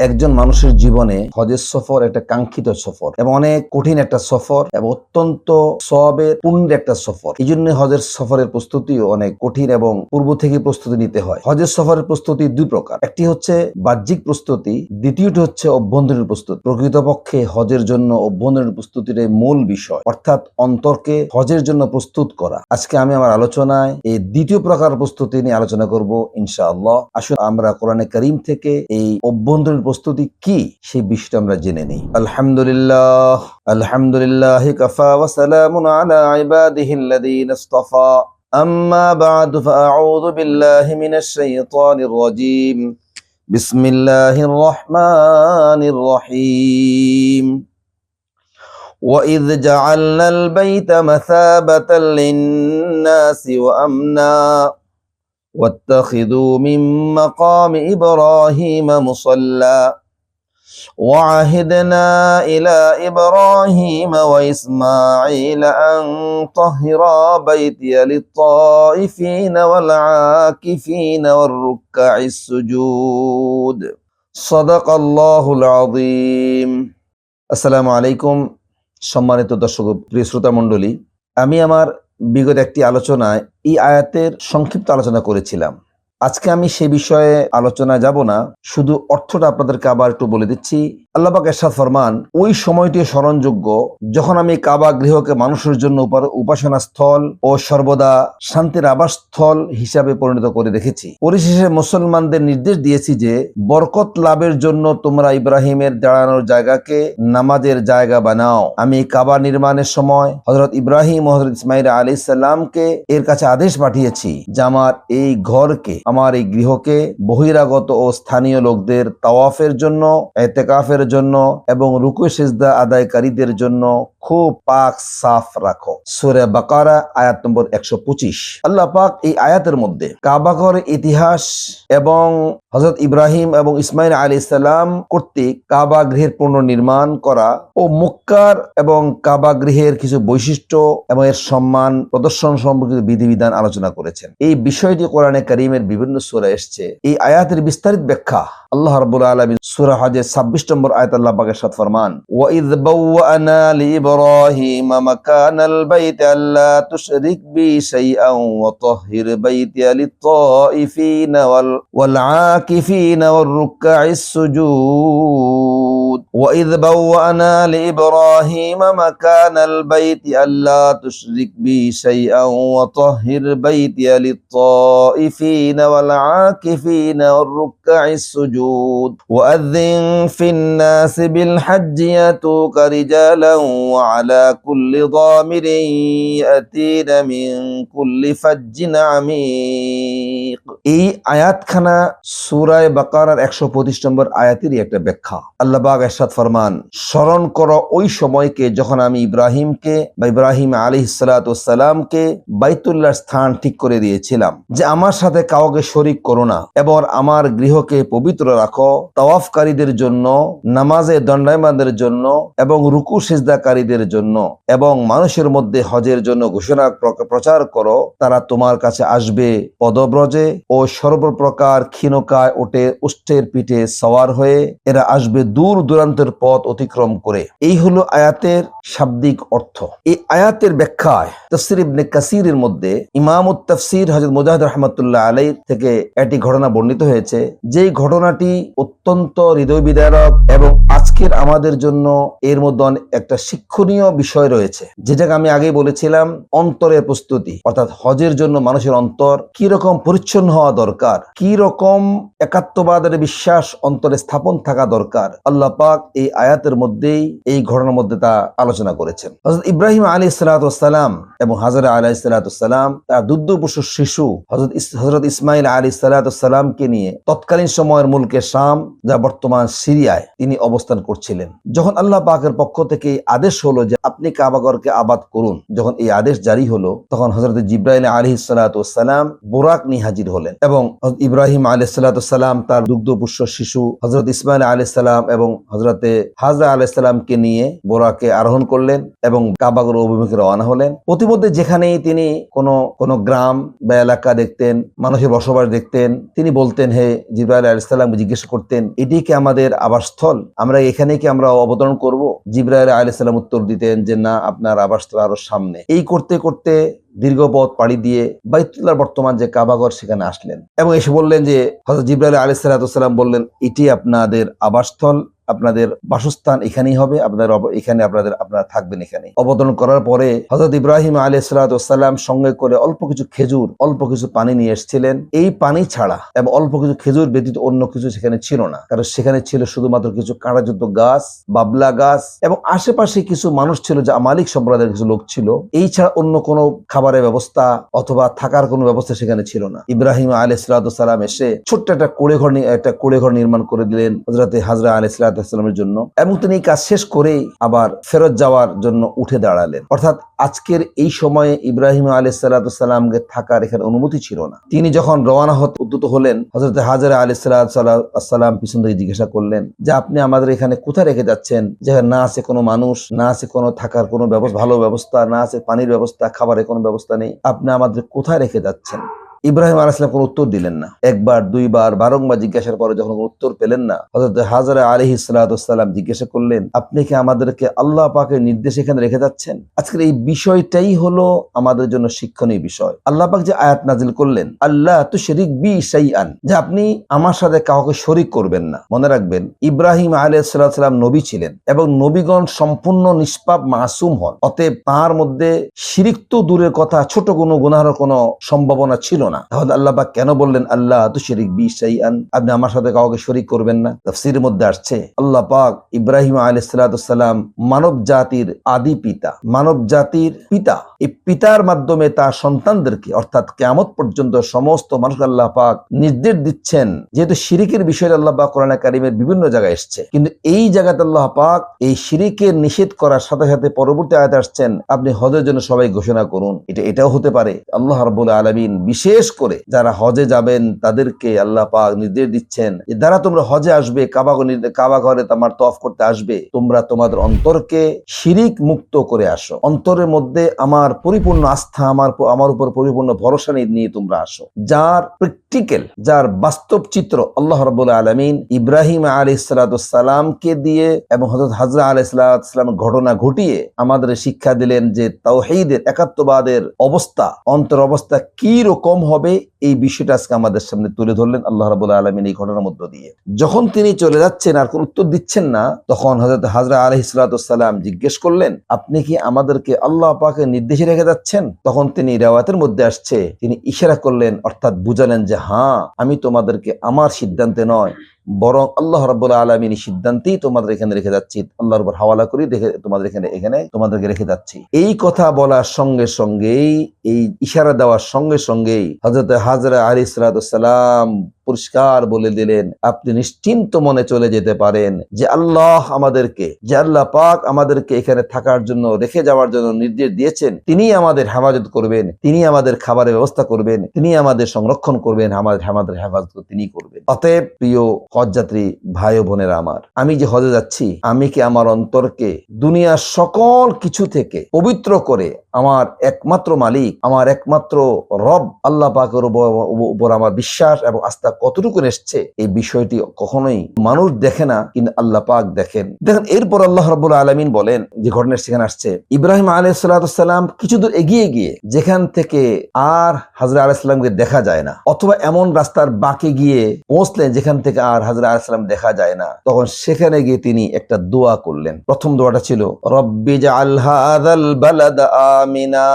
একজন মানুষের জীবনে হজের সফর একটা কাঙ্ক্ষিত সফর এবং অনেক কঠিন একটা সফর এবং অত্যন্ত সবের পুণ্যের একটা সফর। এই জন্য হজের সফরের প্রস্তুতিও অনেক কঠিন এবং পূর্ব থেকে প্রস্তুতি নিতে হয়। হজের সফরের প্রস্তুতি দুই প্রকার। একটি হচ্ছে বাহ্যিক প্রস্তুতি, দ্বিতীয়টি হচ্ছে অভ্যন্তরীণ প্রস্তুতি। প্রকৃতপক্ষে হজের জন্য অভ্যন্তরীণ প্রস্তুতির মূল বিষয়, অর্থাৎ অন্তরকে হজের জন্য প্রস্তুত করা। আজকে আমি আমার আলোচনায় এই দ্বিতীয় প্রকার প্রস্তুতি নিয়ে আলোচনা করব ইনশাআল্লাহ। আসুন আমরা কোরআনে করিম থেকে এই অভ্যন্তরীণ প্রস্তুতি কি সেই বিষয়টা আমরা জেনে নিই আলহামদুলিল্লাহ আলহামদুলিল্লাহ কাফা ওয়া সালামুন আলা ইবাদিহিল্লাযীনা ইসতাফা أما بعد فأعوذ بالله من الشيطان الرجيم بسم الله الرحمن الرحيم وإذ جعلنا البيت مثابة للناس وأمنا واتخذوا من مقام إبراهيم مصلى وعهدنا إلى إبراهيم وإسماعيل أن طهرا بيتي للطائفين والعاكفين والركع السجود صدق الله العظيم আসসালামু আলাইকুম সম্মানিত দর্শক প্রিয় শ্রোতা মণ্ডলী আমি আমার বিগত একটি আলোচনায় এই আয়াতের সংক্ষিপ্ত আলোচনা করেছিলাম। আজকে আমি সে বিষয়ে আলোচনা যাব না। শুধু অর্থটা আপনাদেরকে আবার একটু বলে দিচ্ছি। আল্লাপাক এরশাদ ফরমান, ওই সময়টি স্মরণযোগ্য যখন আমি কাবা গৃহকে মানুষের জন্য উপাসনা স্থল ও সর্বদা শান্তির আবাসস্থল হিসাবে পরিণত করে রেখেছি। পরিশেষে মুসলমানদের নির্দেশ দিয়েছি যে, বরকত লাভের জন্য তোমরা ইব্রাহিমের দাঁড়ানোর জায়গাকে নামাজের জায়গা বানাও। আমি কাবা নির্মাণের সময় হজরত ইব্রাহিম হজরত ইসমাইল আলী সাল্লামকে এর কাছে আদেশ পাঠিয়েছি যে, আমার এই ঘরকে, আমার এই গৃহকে বহিরাগত ও স্থানীয় লোকদের তাওয়াফের জন্য, এতেকাফের জন্য এবং রুকু সেজদা আদায়কারীদের জন্য খুব পাক সাফ রাখো। সুরে বাকারা, আয়াত নম্বর একশো পঁচিশ। আল্লাহ পাক এই আয়াতের মধ্যে কাবাঘর ইতিহাস এবং হজরত ইব্রাহিম এবং ইসমাইল আলী ইসলাম কর্তৃক কাবা গৃহের পুনর্নির্মাণ করা ও মুক্কার এবং কাবা গৃহের কিছু বৈশিষ্ট্য এবং এর সম্মান প্রদর্শন সম্পর্কিত বিধিবিধান আলোচনা করেছেন। এই বিষয়টি কোরআনে করিমের বিভিন্ন সুরা এসছে। এই আয়াতের বিস্তারিত ব্যাখ্যা আল্লাহ রাব্বুল আলামিন সূরা হজের 26 নম্বর আয়াত আল্লাহ পাকের সাথে ফরমান إبراهيم مكان البيت ألا تشرك بي شيئا وطهر بيتي للطائفين والعاكفين والركع السجود. وإذ بوأنا لإبراهيم مكان البيت ألا تشرك بي شيئا وطهر بيتي للطائفين والعاكفين والركع السجود وأذن في الناس بالحج ياتوك رجالا وعلى كل ضامر يأتين من كل فج عميق এই আয়াতখানা সুরায় বাকারার একশো পঁচিশ নম্বর আয়াতেরই একটা ব্যাখ্যা আল্লাহ বাগ এরশাদ ফরমান, স্মরণ করো ওই সময়কে যখন আমি ইব্রাহিমকে বা ইব্রাহিম আলী সালাতামকে বাইতুল্লাহ স্থান ঠিক করে দিয়েছিলাম, যে আমার সাথে কাউকে শরিক করো না এবং আমার গৃহকে পবিত্র রাখো, তাওয়াফকারীদের জন্য, নামাজে দণ্ডায়মানদের জন্য এবং রুকু সেজদাকারীদের জন্য এবং মানুষের মধ্যে হজের জন্য ঘোষণা প্র- প্রচার করো, তারা তোমার কাছে আসবে পদব্রজে ও সর্বপ্রকার ক্ষীণকায় ওঠে উষ্ঠের পিঠে সওয়ার হয়ে, এরা আসবে দূর দূরান্তের পথ অতিক্রম করে। এই হলো আয়াতের শাব্দিক অর্থ। এই আয়াতের ব্যাখ্যায় তফসির ইবনে কাসিরের মধ্যে ইমামুত তফসির হজরত মুজাহিদ রহমতুল্লাহ আলাই থেকে একটি ঘটনা বর্ণিত হয়েছে। যে ঘটনাটি অত্যন্ত হৃদয় বিদারক এবং আজকের আমাদের জন্য এর মধ্যে একটা শিক্ষণীয় বিষয় রয়েছে। যেটাকে আমি আগে বলেছিলাম, অন্তরের প্রস্তুতি, অর্থাৎ হজের জন্য মানুষের অন্তর কি রকম পরিচ্ছন্ন হওয়া দরকার কি রকম একাত্মবাদের বিশ্বাস অন্তরে স্থাপন থাকা দরকার, আল্লাহ পাক এই আয়াতের মধ্যেই এই ঘটনার মধ্যে তা আলোচনা করেছেন। হজরত ইব্রাহিম আলী সালাতাম এবং হাজরা আলাহ সালাতাম তার দুগ্ধপশু শিশু হজরত হজরত ইসমাইল আলী সালাতামকে নিয়ে তৎকালীন সময়ের মুলকে শাম, যা বর্তমান সিরিয়ায় তিনি অবস্থান করছিলেন। যখন আল্লাহ পাকের পক্ষ থেকে আদেশ হলো যে আপনি কাবাগরকে আবাদ করুন, যখন এই আদেশ জারি হলো, তখন হজরত জিব্রাহিম আলী সালাম বোরাক নিয়ে হাজির হলেন এবং ইব্রাহিম আলী সালাম তার দুগ্ধপুষ্য শিশু হজরত ইসমাইল আলী সালাম এবং হজরতে হাজরা আলী সালামকে নিয়ে বোরাকে আরোহণ করলেন এবং কাবাগর অভিমুখে রওনা হলেন। প্রতিমধ্যে যেখানেই তিনি কোনো কোনো গ্রাম বা এলাকা দেখতেন, মানুষের বসবাস দেখতেন, তিনি বলতেন, হে জিব্রাইল আলাইসাল্লাম জিজ্ঞেস করতেন, এটি কি আমাদের আবাসস্থল? আমরা এখানে কি আমরা অবতরণ করব? জিব্রাইল আলাইসাল্লাম উত্তর দিতেন যে, না, আপনার আবাসস্থল আরও সামনে। এই করতে করতে দীর্ঘ পথ পাড়ি দিয়ে বাইতুল্লার বর্তমান যে কাবাগর সেখানে আসলেন। এবং এসে বললেন যে হজরত জিব্রাইল আলাইসাল্লাম বললেন, এটি আপনাদের আবাসস্থল। আপনাদের বাসস্থান এখানেই হবে, আপনাদের এখানে আপনাদের, আপনারা থাকবেন এখানে অবতরণ করার পরে হজরত ইব্রাহিম আলী সালাম সঙ্গে করে অল্প কিছু খেজুর, অল্প কিছু পানি নিয়ে এসেছিলেন। এই পানি ছাড়া এবং অল্প কিছু খেজুর ব্যতীত অন্য কিছু সেখানে ছিল না। কারণ সেখানে ছিল শুধুমাত্র কিছু কাঁটাযুক্ত গাছ, বাবলা গাছ এবং আশেপাশে কিছু মানুষ ছিল যা মালিক সম্প্রদায়ের কিছু লোক ছিল। এই ছাড়া অন্য কোনো খাবারের ব্যবস্থা অথবা থাকার কোনো ব্যবস্থা সেখানে ছিল না। ইব্রাহিম আলী সালাম এসে ছোট্ট একটা কুড়ে ঘর একটা কুড়ে ঘর নির্মাণ করে দিলেন। হজরতে হাজরা আলী সালামের জন্য এবং তিনি এই কাজ শেষ করেই আবার ফেরত যাওয়ার জন্য উঠে দাঁড়ালেন। অর্থাৎ আজকের এই সময়ে ইব্রাহিম আলী সালামকে থাকার এখানে অনুমতি ছিল না। তিনি যখন রওনা হতে উদ্যত হলেন হজরত হাজারা আলী সাল্লাম পিছন থেকে জিজ্ঞাসা করলেন যে, আপনি আমাদের এখানে কোথায় রেখে যাচ্ছেন? যেখানে না আছে কোনো মানুষ, না আছে কোনো থাকার কোনো ব্যবস্থা, ভালো ব্যবস্থা, না আছে পানির ব্যবস্থা, খাবারের কোনো ব্যবস্থা নেই। আপনি আমাদের কোথায় রেখে যাচ্ছেন? ইব্রাহিম আলাইসলাম কোনো উত্তর দিলেন না। একবার, দুইবার, বারংবার জিজ্ঞাসার পরে যখন উত্তর পেলেন না হজরত হাজারা আলহি সালাম জিজ্ঞাসা করলেন, আপনি কি আমাদেরকে আল্লাহ পাকের নির্দেশ এখানে রেখে যাচ্ছেন? আজকের এই বিষয়টাই হলো আমাদের জন্য শিক্ষণীয় বিষয়। আল্লাহ পাক যে আয়াত নাজিল করলেন আল্লাহ তো শরিক বি আন যে আপনি আমার সাথে কাউকে শরিক করবেন না। মনে রাখবেন, ইব্রাহিম আলাইসাল্লাম নবী ছিলেন এবং নবীগণ সম্পূর্ণ নিষ্পাপ, মাসুম হন। অতএব তাঁর মধ্যে শিরিক তো দূরের কথা, ছোট কোনো গুনার কোনো সম্ভাবনা ছিল না। তাহলে আল্লাহ পাক কেন বললেন, আল্লাহ তো শরিক বি আন আপনি আমার সাথে কাউকে শরিক করবেন না। তফসির মধ্যে আসছে, আল্লাহ পাক ইব্রাহিম আলাইসাল্লাম মানব জাতির আদি পিতা, মানব জাতির পিতা, এই পিতার মাধ্যমে তার সন্তানদেরকে, অর্থাৎ কেয়ামত পর্যন্ত সমস্ত মানুষ আল্লাহ পাক নির্দেশ দিচ্ছেন। যেহেতু শিরিকের বিষয়ে আল্লাহ পাক কোরআন কারিমের বিভিন্ন জায়গায় এসছে। কিন্তু এই জায়গাতে আল্লাহ পাক এই শিরিকের নিষেধ করার সাথে সাথে পরবর্তী আয়াত আসছেন, আপনি হজের জন্য সবাই ঘোষণা করুন। এটা, এটাও হতে পারে। আল্লাহ রাব্বুল আলামিন বিশেষ করে যারা হজে যাবেন, তাদেরকে আল্লাহ পাক নির্দেশ দিচ্ছেন যে, যারা তোমরা হজে আসবে, কাবা কাবা ঘরে তোমার তফ করতে আসবে, তোমরা তোমাদের অন্তরকে শিরিক মুক্ত করে আসো। অন্তরের মধ্যে আমার পরিপূর্ণ আস্থা, আমার আমার উপর পরিপূর্ণ ভরসা নিয়ে তোমরা আসো। যার প্র্যাকটিক্যাল যার বাস্তব চিত্র আল্লাহ রবুল্লা আলমিন ইব্রাহিম আলী সালাতামকে দিয়ে এবং হজরত হাজরা আলী সালাম ঘটনা ঘটিয়ে আমাদের শিক্ষা দিলেন যে, তাওহিদের, একাত্মবাদের অবস্থা, অন্তর অবস্থা কি রকম হবে এই বিষয়টা আজকে আমাদের সামনে তুলে ধরলেন আল্লাহ রাবুল্লাহ আলমিন এই ঘটনার মধ্য দিয়ে। যখন তিনি চলে যাচ্ছেন আর কোন উত্তর দিচ্ছেন না, তখন হজরত হাজরা আলহ সালাম জিজ্ঞেস করলেন, আপনি কি আমাদেরকে আল্লাহ পাকে নির্দেশে রেখে যাচ্ছেন? তখন তিনি রেওয়াতের মধ্যে আসছে, তিনি ইশারা করলেন, অর্থাৎ বুঝালেন যে হ্যাঁ আমি তোমাদেরকে আমার সিদ্ধান্তে নয়, বরং আল্লাহ রাব্বুল আলমিনী সিদ্ধান্তেই তোমাদের এখানে রেখে যাচ্ছি, আল্লাহর উপর হাওয়ালা করি দেখে তোমাদের এখানে এখানে তোমাদেরকে রেখে যাচ্ছি। এই কথা বলার সঙ্গে সঙ্গেই, এই ইশারা দেওয়ার সঙ্গে সঙ্গেই হজরত হাজরা আলী সালাম পরিষ্কার বলে দিলেন, আপনি নিশ্চিন্ত মনে চলে যেতে পারেন যে আল্লাহ আমাদেরকে, যে আল্লাহ পাক আমাদেরকে এখানে থাকার জন্য, রেখে যাওয়ার জন্য নির্দেশ দিয়েছেন। তিনি আমাদের হেফাজত করবেন, তিনি আমাদের খাবারের ব্যবস্থা করবেন, তিনি আমাদের সংরক্ষণ করবেন, আমাদের আমাদের হেফাজত তিনি করবেন। অতএব প্রিয় হজযাত্রী ভাই বোনেরা আমার, আমি যে হজে যাচ্ছি, আমি কি আমার অন্তরকে, দুনিয়ার সকল কিছু থেকে পবিত্র করে আমার একমাত্র মালিক, আমার একমাত্র রব, আল্লাহ পাকের উপর আমার বিশ্বাস এবং আস্থা কতটুকু এসছে, এই বিষয়টি কখনোই মানুষ দেখে না, কিন্তু আল্লাহ পাক দেখেন। দেখেন, এরপর আল্লাহ রব্বুল আলমিন বলেন, যে ঘটনা সেখানে আসছে, ইব্রাহিম আলাহ সাল্লাম কিছু দূর এগিয়ে গিয়ে, যেখান থেকে আর হাজরা আলাইসাল্লামকে দেখা যায় না, অথবা এমন রাস্তার বাঁকে গিয়ে পৌঁছলেন যেখান থেকে আর হাজরা আলাইসাল্লাম দেখা যায় না, তখন সেখানে গিয়ে তিনি একটা দোয়া করলেন। প্রথম দোয়াটা ছিল, রব্বি আমিনা।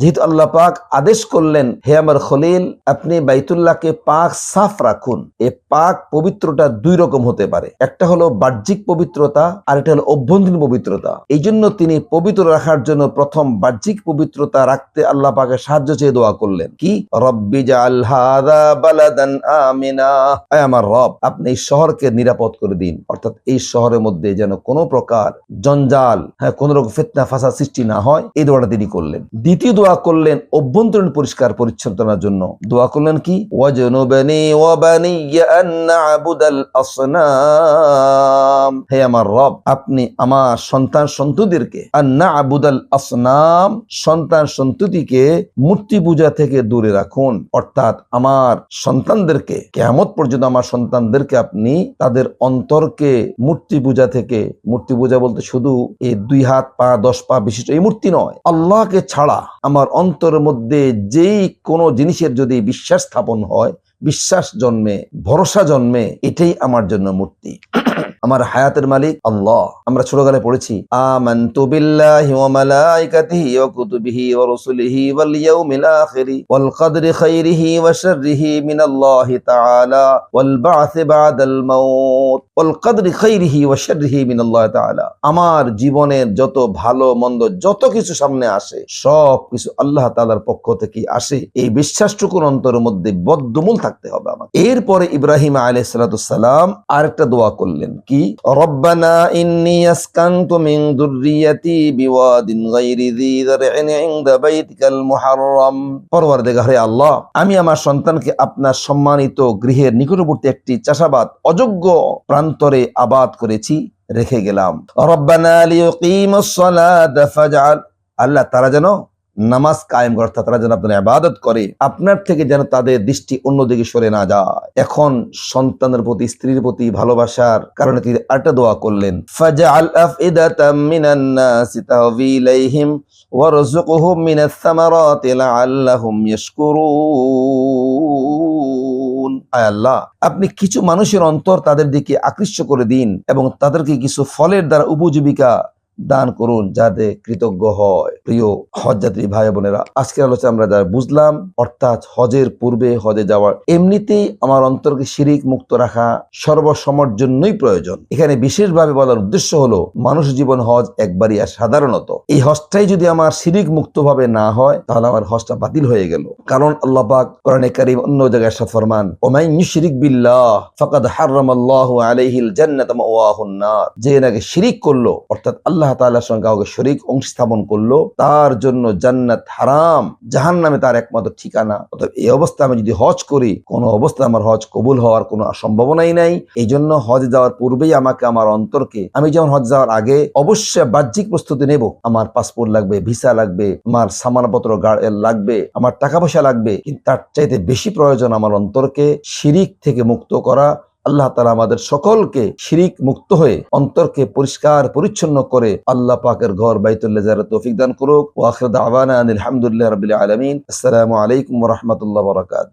যেহেতু আল্লাহ পাক আদেশ করলেন, হে আমার খলিল, আপনি বাইতুল্লাহকে পাক সাফ রাখুন। এ পাক পবিত্রটা দুই রকম হতে পারে। একটা হলো বাহ্যিক পবিত্রতা, আর একটা হলো অভ্যন্তরীণ পবিত্রতা। এই জন্য তিনি পবিত্র রাখার জন্য প্রথম বাহ্যিক পবিত্রতা রাখতে আল্লাহ পাকে সাহায্য চেয়ে দোয়া করলেন। কি? রব্বি আমিনা। আমার রব, আপনি এই শহরকে নিরাপদ করে দিন। অর্থাৎ এই শহরের মধ্যে যেন কোনো প্রকার জঞ্জাল হ্যাঁ কোন রকম ফেতনা, ফাসা সৃষ্টি না হয়, এই দোয়াটা তিনি করলেন। দ্বিতীয় দোয়া করলেন অভ্যন্তরীণ পরিষ্কার পরিচ্ছন্নতার জন্য। দোয়া করলেন কি? ওয়াজনুবানি মূর্তি পূজা থেকে দূরে রাখুন। অর্থাৎ আমার সন্তানদেরকে কেমত পর্যন্ত আমার সন্তানদেরকে আপনি তাদের অন্তরকে মূর্তি পূজা থেকে, মূর্তি পূজা বলতে শুধু এই দুই হাত, পা, দশ পা বিশিষ্ট এই মূর্তি নয়, আল্লাহকে ছাড়া আমার অন্তরের মধ্যে যেই কোনো জিনিসের যদি বিশ্বাস স্থাপন হয় বিশ্বাস জন্মে ভরসা জন্মে এটাই আমার জন্য মূর্তি। আমার হায়াতের মালিক আল্লাহ। আমরা ছোটকালে পড়েছি আমার জীবনের যত ভালো, মন্দ, যত কিছু সামনে আসে, সব কিছু আল্লাহ তাআলার পক্ষ থেকে আসে। এই বিশ্বাসটুকুর অন্তরের মধ্যে বদ্ধমূল থাকতে হবে আমাকে। এরপরে ইব্রাহিম আলাইহিস সালাম আরেকটা দোয়া করলেন, কি পরওয়ারদিগার আল্লাহ, আমি আমার সন্তানকে আপনার সম্মানিত গৃহের নিকটবর্তী একটি চাষাবাদ অযোগ্য প্রান্তরে আবাদ করেছি, রেখে গেলাম। রব্বানা আল্লাহ, তারা যেন নামাজ কায়েম করে অর্থাৎ তারা যেন আপনার আবাদত করে, আপনার থেকে যেন তাদের দৃষ্টি অন্যদিকে সরে না যায়। এখন সন্তানের প্রতি, স্ত্রীর প্রতি ভালোবাসার কারণে তিনি আরেকটা দোয়া করলেন, ফাজআল আফইদাতাম মিনান নাসি তাহভি ইলাইহিম মিনাস সামারাতি লাআল্লাহুম ইয়াশকুরুন। আয় আল্লাহ, আপনি কিছু মানুষের অন্তর তাদের দিকে আকৃষ্ট করে দিন এবং তাদেরকে কিছু ফলের দ্বারা উপজীবিকা দান করুন যাতে কৃতজ্ঞ হয়। প্রিয় হজ যাত্রী ভাই বোনেরা, আজকের আলোচনা আমরা যা বুঝলাম, অর্থাৎ হজের পূর্বে হজে যাওয়ার, এমনিতেই আমার অন্তরকে শিরিক মুক্ত রাখা সর্বসময়ের জন্যই প্রয়োজন। এখানে বিশেষভাবে বলার উদ্দেশ্য হলো, মানুষ জীবন হজ একবারই আর সাধারণত। এই হজটাই যদি আমার শিরিক মুক্ত ভাবে না হয়, তাহলে আমার হজটা বাতিল হয়ে গেল। কারণ আল্লাহ পাক কোরআনে কারীম অন্য জায়গায় সাথ ফরমান ওমাই ইউশরিক বিল্লাহ, ফাকাদ হারামাল্লাহু আলাইহিল জান্নাত মাওয়াহুন নার। যে নাকি শিরিক করল, অর্থাৎ আল্লাহ তাআলার সঙ্গে কাউকে শরিক অংশ স্থাপন করল, তার জন্য জান্নাত হারাম, জাহান্নামে তার একমাত্র ঠিকানা। অর্থাৎ এই অবস্থা আমি যদি হজ করি, কোনো অবস্থা আমার হজ কবুল হওয়ার কোনো সম্ভাবনাই নাই। এই জন্য হজ যাওয়ার পূর্বেই আমাকে আমার অন্তরকে, আমি যেমন হজ যাওয়ার আগে অবশ্যই বাহ্যিক প্রস্তুতি নেব। আমার পাসপোর্ট লাগবে ভিসা লাগবে, আমার সামানপত্র লাগবে, আমার টাকা পয়সা লাগবে, কিন্তু তার চাইতে বেশি প্রয়োজন আমার অন্তরকে শিরিক থেকে মুক্ত করা আল্লাহ তালা আমাদের সকলকে শিরিক মুক্ত হয়ে অন্তরকে পরিষ্কার, পরিচ্ছন্ন করে আল্লাহ পাকের ঘর বাইতুল্লাহ তৌফিক দান করুক। ও আখর দাওয়ানা আলহামদুলিল্লাহ রবিল আলমিন। আসসালামু আলাইকুম রহমতুল্লাহ বরাকাতু